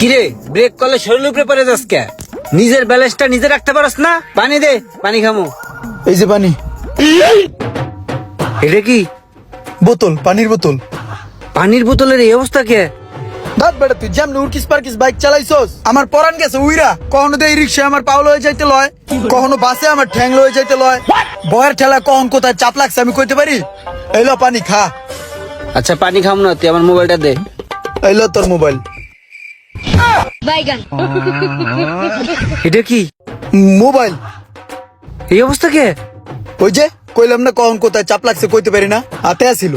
কিরে ব্রেক করলে শরীর উপরে পড়ে যাস কে? নিজের ব্যালেন্সটা নিজে রাখতে পারস না? পানি দে পানি খামো। এই যে পানি। এটা কি? বোতল পানির বোতল। পানির বোতলের এই অবস্থা কে? দাঁত বেটা তুই যেমন উর্কিস পার্কিস বাইক চালাইছস। আমার পরান গেছে উইরা। কখনো তো এই রিক্সা আমার পাউল হয়ে যাইতে লয়। কখনো বাসে আমার ঠ্যাং লয়ে যাইতে লয়। বয়ের ঠেলা কখন কোথায় চাপ লাগছে আমি কইতে পারি? এইলো পানি খা। আচ্ছা পানি খাম না তুই আমার মোবাইলটা দে। এইলো তোর মোবাইল। বাইগান। এটা কি? মোবাইল। এই অবস্থা কে? ওই যে কইলাম না কখন কোথায় চাপ লাগছে কইতে পারি না হাতে আসিল।